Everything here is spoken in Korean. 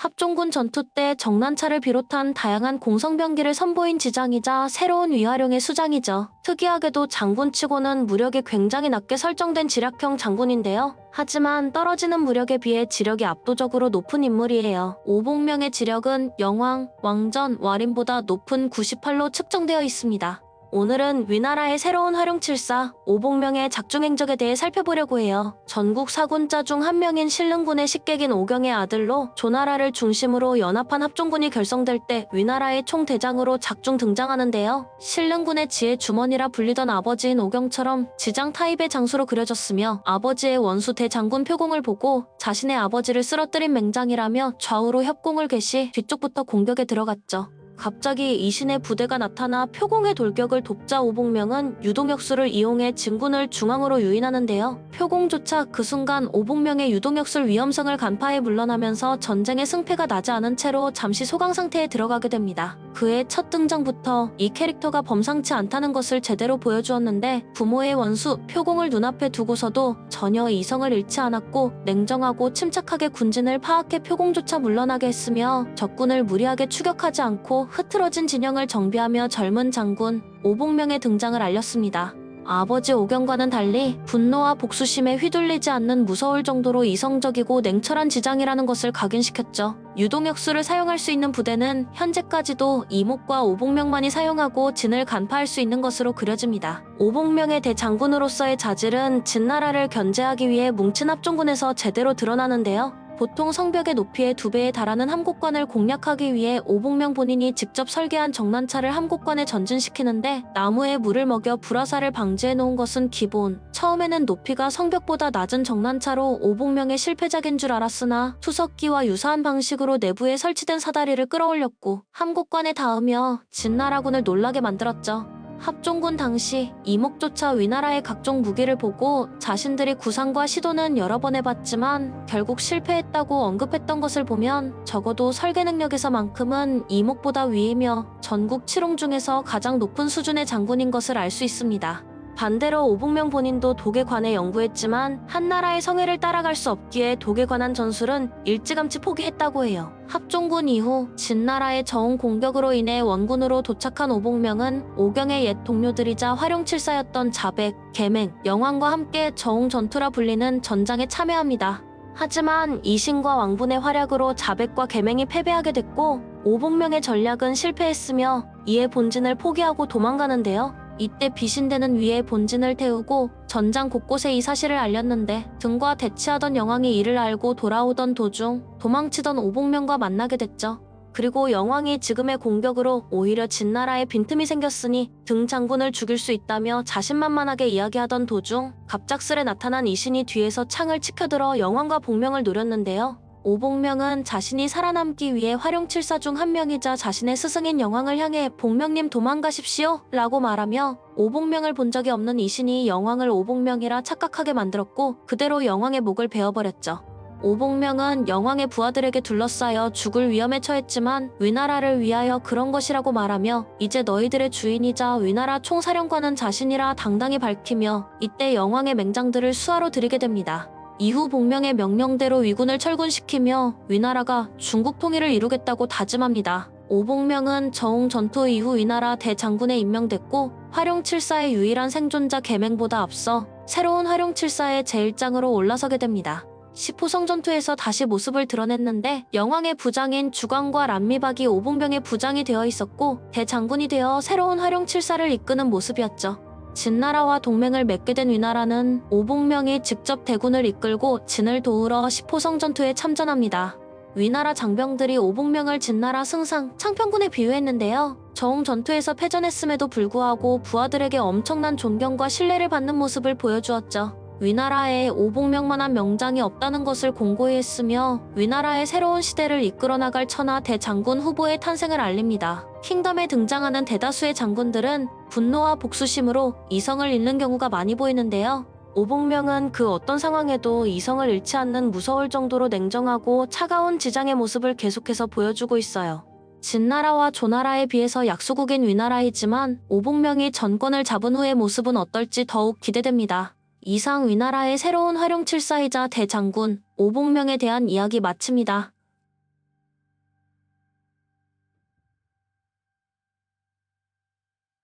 합종군 전투 때 정난차를 비롯한 다양한 공성병기를 선보인 지장이자 새로운 위활용의 수장이죠. 특이하게도 장군치고는 무력이 굉장히 낮게 설정된 지략형 장군인데요. 하지만 떨어지는 무력에 비해 지력이 압도적으로 높은 인물이에요. 오복명의 지력은 영왕, 왕전, 와린보다 높은 98로 측정되어 있습니다. 오늘은 위나라의 새로운 활용칠사 오복명의 작중 행적에 대해 살펴보려고 해요. 전국 사군자 중 한 명인 신릉군의 식객인 오경의 아들로 조나라를 중심으로 연합한 합종군이 결성될 때 위나라의 총대장으로 작중 등장하는데요. 신릉군의 지혜 주머니라 불리던 아버지인 오경처럼 지장 타입의 장수로 그려졌으며 아버지의 원수 대장군 표공을 보고 자신의 아버지를 쓰러뜨린 맹장이라며 좌우로 협공을 개시 뒤쪽부터 공격에 들어갔죠. 갑자기 이신의 부대가 나타나 표공의 돌격을 돕자 오복명은 유동역수를 이용해 진군을 중앙으로 유인하는데요. 표공조차 그 순간 오복명의 유동역술 위험성을 간파해 물러나면서 전쟁의 승패가 나지 않은 채로 잠시 소강 상태에 들어가게 됩니다. 그의 첫 등장부터 이 캐릭터가 범상치 않다는 것을 제대로 보여주었는데 부모의 원수 표공을 눈앞에 두고서도 전혀 이성을 잃지 않았고 냉정하고 침착하게 군진을 파악해 표공조차 물러나게 했으며 적군을 무리하게 추격하지 않고 흐트러진 진영을 정비하며 젊은 장군 오복명의 등장을 알렸습니다. 아버지 오경과는 달리 분노와 복수심에 휘둘리지 않는 무서울 정도로 이성적이고 냉철한 지장이라는 것을 각인시켰죠. 유동역수를 사용할 수 있는 부대는 현재까지도 이목과 오복명만이 사용하고 진을 간파할 수 있는 것으로 그려집니다. 오복명의 대장군으로서의 자질은 진나라를 견제하기 위해 뭉친 합종군에서 제대로 드러나는데요. 보통 성벽의 높이의 두 배에 달하는 함곡관을 공략하기 위해 오복명 본인이 직접 설계한 정난차를 함곡관에 전진시키는데 나무에 물을 먹여 불화사를 방지해 놓은 것은 기본. 처음에는 높이가 성벽보다 낮은 정난차로 오복명의 실패작인 줄 알았으나 투석기와 유사한 방식으로 내부에 설치된 사다리를 끌어올렸고 함곡관에 닿으며 진나라군을 놀라게 만들었죠. 합종군 당시 이목조차 위나라의 각종 무기를 보고 자신들이 구상과 시도는 여러 번 해봤지만 결국 실패했다고 언급했던 것을 보면 적어도 설계 능력에서만큼은 이목보다 위이며 전국 칠홍 중에서 가장 높은 수준의 장군인 것을 알 수 있습니다. 반대로 오복명 본인도 독에 관해 연구했지만 한나라의 성애를 따라갈 수 없기에 독에 관한 전술은 일찌감치 포기했다고 해요. 합종군 이후 진나라의 저온 공격으로 인해 원군으로 도착한 오복명은 오경의 옛 동료들이자 활용칠사였던 자백, 계맹, 영왕과 함께 저온 전투라 불리는 전장에 참여합니다. 하지만 이신과 왕분의 활약으로 자백과 계맹이 패배하게 됐고 오복명의 전략은 실패했으며 이에 본진을 포기하고 도망가는데요. 이때 비신대는 위에 본진을 태우고 전장 곳곳에 이 사실을 알렸는데 등과 대치하던 영왕이 이를 알고 돌아오던 도중 도망치던 오복명과 만나게 됐죠. 그리고 영왕이 지금의 공격으로 오히려 진나라에 빈틈이 생겼으니 등 장군을 죽일 수 있다며 자신만만하게 이야기하던 도중 갑작스레 나타난 이신이 뒤에서 창을 치켜들어 영왕과 복명을 노렸는데요. 오복명은 자신이 살아남기 위해 활용칠사 중 한 명이자 자신의 스승인 영왕을 향해 복명님 도망가십시오 라고 말하며 오복명을 본 적이 없는 이신이 영왕을 오복명이라 착각하게 만들었고 그대로 영왕의 목을 베어버렸죠. 오복명은 영왕의 부하들에게 둘러싸여 죽을 위험에 처했지만 위나라를 위하여 그런 것이라고 말하며 이제 너희들의 주인이자 위나라 총사령관은 자신이라 당당히 밝히며 이때 영왕의 맹장들을 수하로 들이게 됩니다. 이후 복명의 명령대로 위군을 철군시키며 위나라가 중국 통일을 이루겠다고 다짐합니다. 오복명은 저홍 전투 이후 위나라 대장군에 임명됐고 활용칠사의 유일한 생존자 계맹보다 앞서 새로운 활용칠사의 제1장으로 올라서게 됩니다. 시포성 전투에서 다시 모습을 드러냈는데 영왕의 부장인 주광과 람미박이 오봉병의 부장이 되어 있었고 대장군이 되어 새로운 활용칠사를 이끄는 모습이었죠. 진나라와 동맹을 맺게 된 위나라는 오복명이 직접 대군을 이끌고 진을 도우러 시포성 전투에 참전합니다. 위나라 장병들이 오복명을 진나라 승상 창평군에 비유했는데요. 저홍 전투에서 패전했음에도 불구하고 부하들에게 엄청난 존경과 신뢰를 받는 모습을 보여주었죠. 위나라에 오복명만한 명장이 없다는 것을 공고히 했으며 위나라의 새로운 시대를 이끌어 나갈 천하 대장군 후보의 탄생을 알립니다. 킹덤에 등장하는 대다수의 장군들은 분노와 복수심으로 이성을 잃는 경우가 많이 보이는데요. 오복명은 그 어떤 상황에도 이성을 잃지 않는 무서울 정도로 냉정하고 차가운 지장의 모습을 계속해서 보여주고 있어요. 진나라와 조나라에 비해서 약소국인 위나라이지만 오복명이 전권을 잡은 후의 모습은 어떨지 더욱 기대됩니다. 이상 위나라의 새로운 활용칠사이자 대장군 오복명에 대한 이야기 마칩니다.